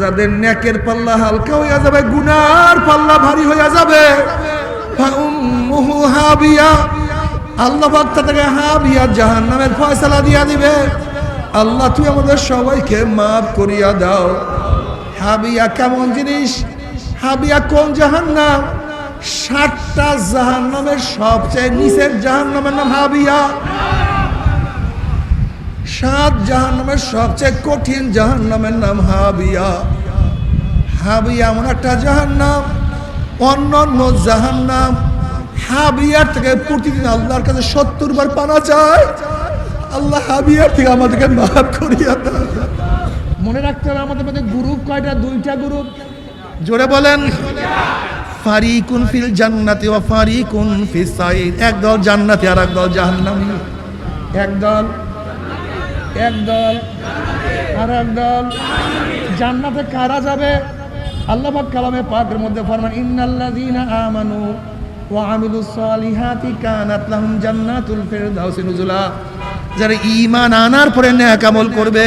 যাদের নেকের পাল্লা হালকা হইয়া যাবে, গুনার পাল্লা ভারী হইয়া যাবে। আল্লাহ ভক্তা থেকে হাবিয়া জাহান নামের ফয়সালা দিয়া দিবে। আল্লাহ তুই আমাদের সবাইকে মাফ করিয়া দাও। হাবিয়া কেমন জিনিস? হাবিয়া কোন জাহান্নাম? ষাটটা জাহান্নামের সবচেয়ে নিচের জাহান্নামের নাম হাবিয়া। সাত জাহান্নামের সবচেয়ে কঠিন জাহান্নামের নাম হাবিয়া। হাবিয়া এমন একটা জাহান্নাম অন্য অন্য জাহান্নাম। হাবিয়ার থেকে প্রতিদিন আল্লাহর কাছে সত্তর বার পানা চায়। আল্লাহ হাবিয়ার থেকে আমাদেরকে মাফ করিয়া মনে রাখতে হবে আমাদের মধ্যে গ্রুপ কয়টা? দুইটা গ্রুপ জোরে বলেন। ফারিকুন ফিল জান্নাতি ওয়া ফারিকুন ফিস সাইদ। একদল জান্নাতি আর একদল জাহান্নামী। একদল আর একদল জান্নাতে কারা যাবে? আল্লাহ পাক কালামে পাকের মধ্যে ফরমান, ইন্নাল্লাযীনা আমানু ওয়া আমিলুস সালিহাতি কানাত লাহুম জান্নাতুল ফিরদাউসি নুজুলা। যারা ঈমান আনার পরে নেক আমল করবে,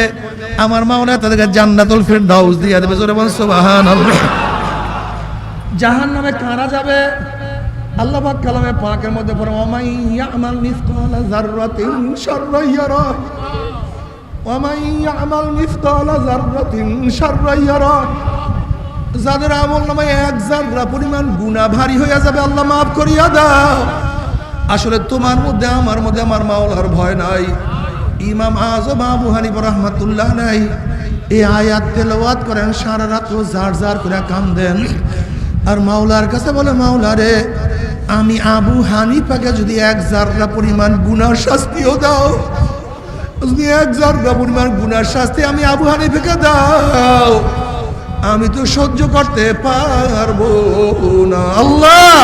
আমার মাওলা তাদেরকে জান্নাতুল ফিরদাউস দিয়ে দেবে। জোরে বল সুবহানাল্লাহ। জাহান্নামে কারা যাবে? আল্লাহ পাক কালামে পাকের মধ্যে ফরমান ওমাই ইয়ামাল মিসকালা যাররাতিন শাররান ইয়ারা। যাদের আমল নামে এক জাররা পরিমাণ গুনাহ ভারী হয়ে যাবে, আল্লাহ মাফ করিয়া দাও। আসলে তোমার মধ্যে আমার মধ্যে আমার মাওলার ভয় নাই। ইমাম আজম আবু হানিফ রহমাতুল্লাহ নাই এই আয়াত তেলাওয়াত করেন, সারা রাত জার জার করে কান্দেন। আর মাওলার কাছে বলে, মাওলা রে, আমি আবু হানিফাকে যদি এক জাররা পরিমাণ গুনার শাস্তিও দাও যদি এক পরিমাণ শাস্তি আমি আবু হানিফাকে দাও। আমি তো সহ্য করতে পারব না। আল্লাহ!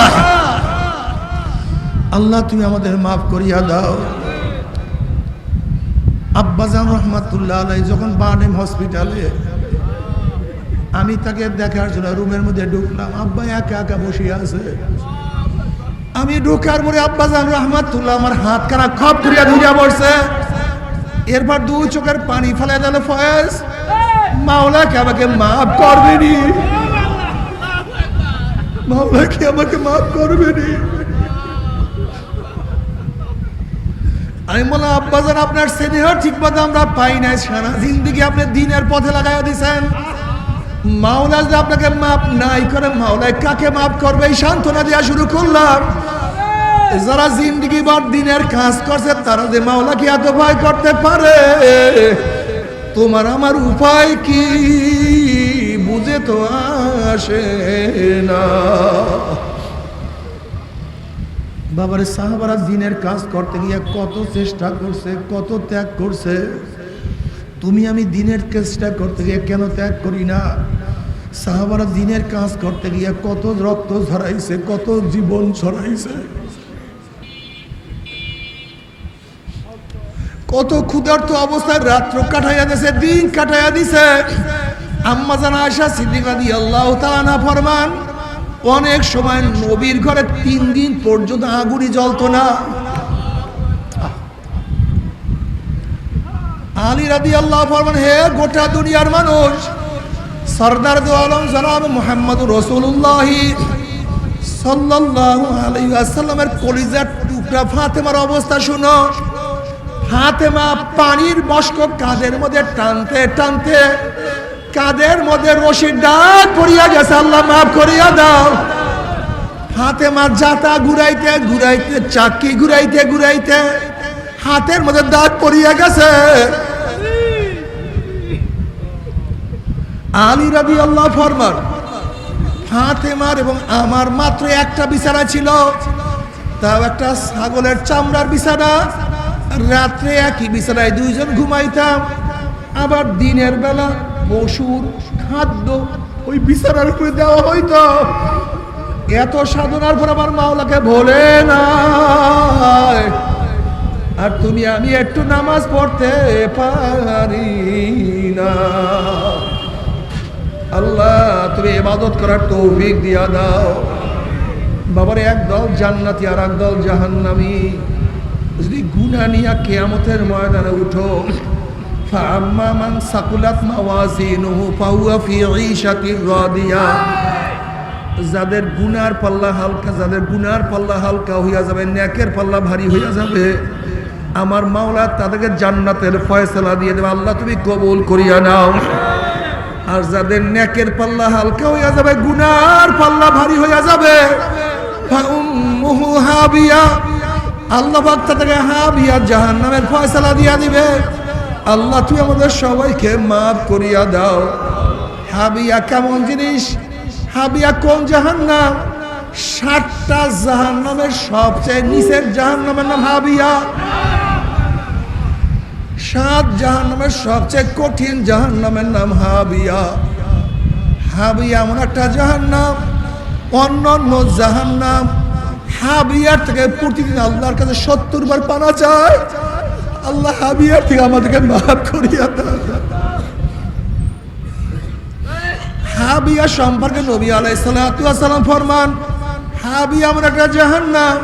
আল্লাহ, তুমি আমাদের মাফ করিয়া দাও। আব্বাজান রহমাতুল্লাহ আলাই যখন বার্ডেম হসপিটালে, আমি তাকে দেখার জন্য রুমের মধ্যে ঢুকলাম। আব্বা একা একা বসে আছে। আমি ঢুকার পরে আব্বাজান রহমাতুল্লাহ আমার হাত কানা খপ করিয়া ধরিয়া পড়ছে। এরপর দু চোখের পানি ফেলে দিল ফয়েজ। মাওলা কি আমাকে মাফ করবেনি। মাওলা কি আমাকে মাফ করবেনি। আমি বললাম আব্বাজান আপনার স্নেহ ঠিক মতো আমরা পাই না সারা জিন্দিগি আপনি দিনের পথে লাগাইয়া দিছেন। মাওলা যদি আপনাকে মাফ নাই করে মাওলায় কাকে মাফ করবে? এই সান্ত্বনা দেওয়া শুরু করলাম। যারা জিন্দগি বার দিনের কাজ করছে, তারা যে মাওলা কি এত ভয় করতে পারে? তোমার আমার উপায় কি? বুঝে তো আসে না। বাবারে, সাহাবারা দিনের কাজ করতে গিয়ে কত চেষ্টা করছে, কত ত্যাগ করছে। তুমি আমি দিনের চেষ্টা করতে গিয়ে কেন ত্যাগ করি না? সাহাবারা দিনের কাজ করতে গিয়ে কত রক্ত ঝরাইছে, কত জীবন ছড়াইছে কত ক্ষুধার্ত অবস্থায় রাত্র কাটাইয়া দিছে, দিন কাটাইয়া দিছে। আম্মা জানা আয়সা সিদ্দিকা দিয়ে আল্লাহ তাআলা ফরমান, অনেক সময় নবীর ঘরে তিন দিন পর্যন্ত আগুনি জ্বলতো না। আলী রাদি আল্লাহ ফরমান, হে গোটা দুনিয়ার মানুষ, সর্দার দু আলম জনাব মোহাম্মদ রসুল্লাহি সাল্লাল্লাহু আলাইহি ওয়াসাল্লামের কলিজার টুকরা ফাতেমার অবস্থা শুনো। ফাতেমা পানির বস্ক কাদের মধ্যে টানতে টানতে, কাদের মধ্যে রশির ডাক পড়িয়া গেছে, আল্লাহ মাফ করিয়া দাও। হাতে ফাতেমা জাতা ঘুরাইতে ঘুরাইতে, চাকি ঘুরাইতে ঘুরাইতে হাতের মধ্যে দাগ পড়িয়া গেছে। আলী রাবি আল্লাহ ফরমান ফাতেমার এবং আমার মাত্র একটা বিছানা ছিল, তাও একটা ছাগলের চামড়ার বিছানা। রাত্রে একই বিছানায় দুইজন ঘুমাইতাম। আবার দিনের বেলা পশুর খাদ্য ওই বিছানার উপরে দেওয়া হইতো। এত সাধনার পর আমার মাওলাকে ভোলে না আর তুমি আমি একটু নামাজ পড়তে পারি না। আল্লাহ, তুমি ইবাদত করার তৌফিক দিয়া দাও। বাবার, এক দল জান্নাতি আর এক দল জাহান্নামি। যদি গুনা নিয়া কেয়ামতের ময়দানে উঠো فأما من ثقلت موازينه فهو في عيشة راضية যাদের গুনার পাল্লা হালকা যাদের গুনার পাল্লা হালকা হইয়া যাবে ন্যাকের পাল্লা ভারী হইয়া যাবে আমার মাওলা তাদেরকে জান্নাতের ফয়সালা দিয়ে দেবে আল্লাহ তুমি কবুল করিয়া নাও আর যাদের ন্যাকের পাল্লা হালকা হইয়া যাবে গুনার পাল্লা ভারী হইয়া যাবে ফাউম্মুহু হাবিয়া আল্লাহ পাক তাদেরকে হাবিয়া জাহান্নামের ফয়সালা দিয়া দিবে। আল্লাহ তুই আমাদের সবাইকে মাফ করিয়া দাও। হাবিয়া কেমন জিনিস? হাবিয়া কোন জাহান্নাম? ষাটটা জাহান্নামের সবচেয়ে নিচের জাহান্নামের নাম হাবিয়া। সাত জাহান্নামের সবচেয়ে কঠিন জাহান্নামের নাম হাবিয়া। হাবিয়া এমন একটা জাহান নাম অন্য অন্য জাহান্নাম হাবিয়ার থেকে প্রতিদিন আল্লাহর কাছে সত্তর বার পানা চায় আল্লাহ হাবিয়ার থেকে আমাদেরকে মাফ করিয়া দাও। হাবিয়া সম্পর্কে নবী আলাইসালাম ফরমান, হাবিয়া এমন একটা জাহান্নাম।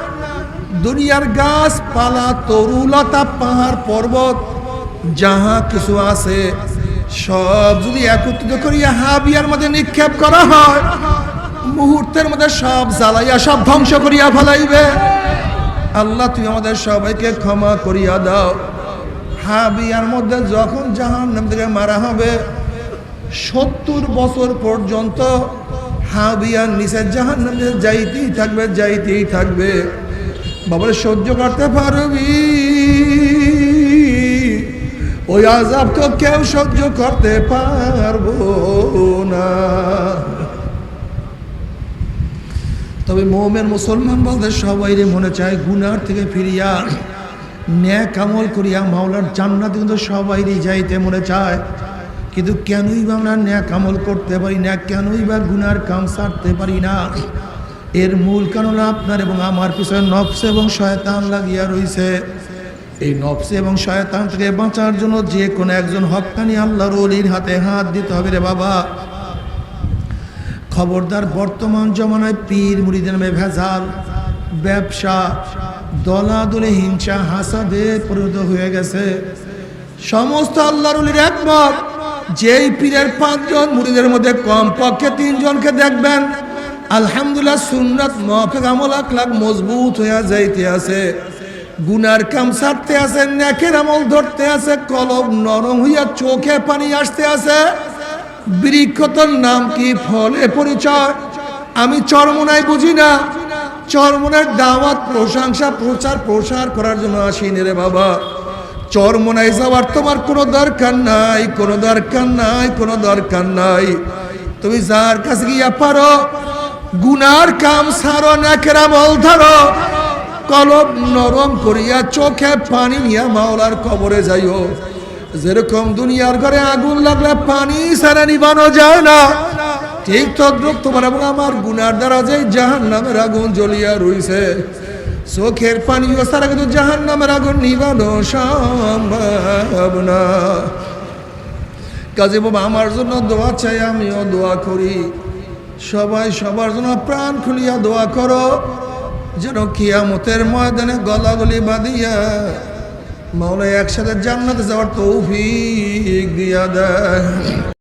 দুনিয়ার গাছপালা, তরুলতা, পাহাড়, পর্বত, যাহা কিছু আছে, সব যদি একত্রিত করিয়া হাবিয়ার মধ্যে নিক্ষেপ করা হয় মুহূর্তের মধ্যে সব জ্বালাইয়া, সব ধ্বংস করিয়া ফেলাইবে। আল্লাহ তুই আমাদের সবাইকে ক্ষমা করিয়া দাও। হাবিয়ার মধ্যে যখন জাহান নাম থেকে মারা হবে, সত্তর বছর পর্যন্ত হাবিয়ার নিচের জাহান নামে যাইতেই থাকবে যাইতেই থাকবে। বাবার, সহ্য করতে পারবি? ওই আজাব তো কেউ সহ্য করতে পারব না। তবে মোমের মুসলমান বলতে সবাই মনে চায় গুনার থেকে ফিরিয়া ন্যাক আমল করিয়া মাওলার জান্নাতে কিন্তু সবাই যাইতে মনে চায়। কিন্তু কেনই বা আমরা ন্যাক আমল করতে পারি না, কেনই বা গুনার কাম সারতে পারি না? এর মূল কারণ আপনার এবং আমার পিছনে নফস এবং শয়তান লাগিয়া রইছে। এই নফস এবং শয়তান থেকে বাঁচার জন্য যে কোনো একজন হকানি আল্লাহর অলির হাতে হাত দিতে হবে রে বাবা। খবরদার বর্তমান জমানায় পীর মুড়িদের নামে ভেজাল ব্যবসা দলাদলে হিংসা হাসাদে পরিণত হয়ে গেছে। সমস্ত আল্লাহর অলির একমত, যেই পীরের পাঁচজন মুড়িদের মধ্যে কম পক্ষে তিনজনকে দেখবেন, আলহামদুলিল্লাহ সুন্নাত, মফেক আমল, আখলাক মজবুত হইয়া যাইতে আছে। গুনার কাম ছাড়তে আছে, নেকের আমল ধরতে আছে, কলম নরম হইয়া চোখে পানি আসতে আছে। বৃক্ষতর নাম কি ফলে? পরিচয়। আমি চরমনাই বুঝি না। চরমনের দাওয়াত, প্রশংসা, প্রচার, প্রসার করার জন্য আসিনি রে বাবা। চরমনাই যাওয়ার তোমার কোনো দরকার নাই, কোনো দরকার নাই, কোনো দরকার নাই। তুমি যার কাছে গিয়া পারো, গুনার কাম সারো, নাকের আমল ধরো। কলব নরম করিয়া চোখে পানি নিয়া মাওলার কবরে যাইও। যেরকম দুনিয়ার ঘরে আগুন লাগলে পানি সারা নিবানো যায় না। ঠিক তদ্রুপ তোমার এবং আমার গুনার দ্বারা যে জাহান নামের আগুন জ্বলিয়া রইছে, চোখের পানিও সারা কিন্তু জাহান নামের আগুন নিবানো সম্ভব না। কাজে বাবা, আমার জন্য দোয়া চাই, আমিও দোয়া করি। সবাই সবার জন্য প্রাণ খুলিয়া দোয়া করো, যেন কিয়ামতের ময়দানে গলাগলি বাঁধিয়া মাওলা একসাথে জান্নাতে যাওয়ার তৌফিক দিয়া দেয়।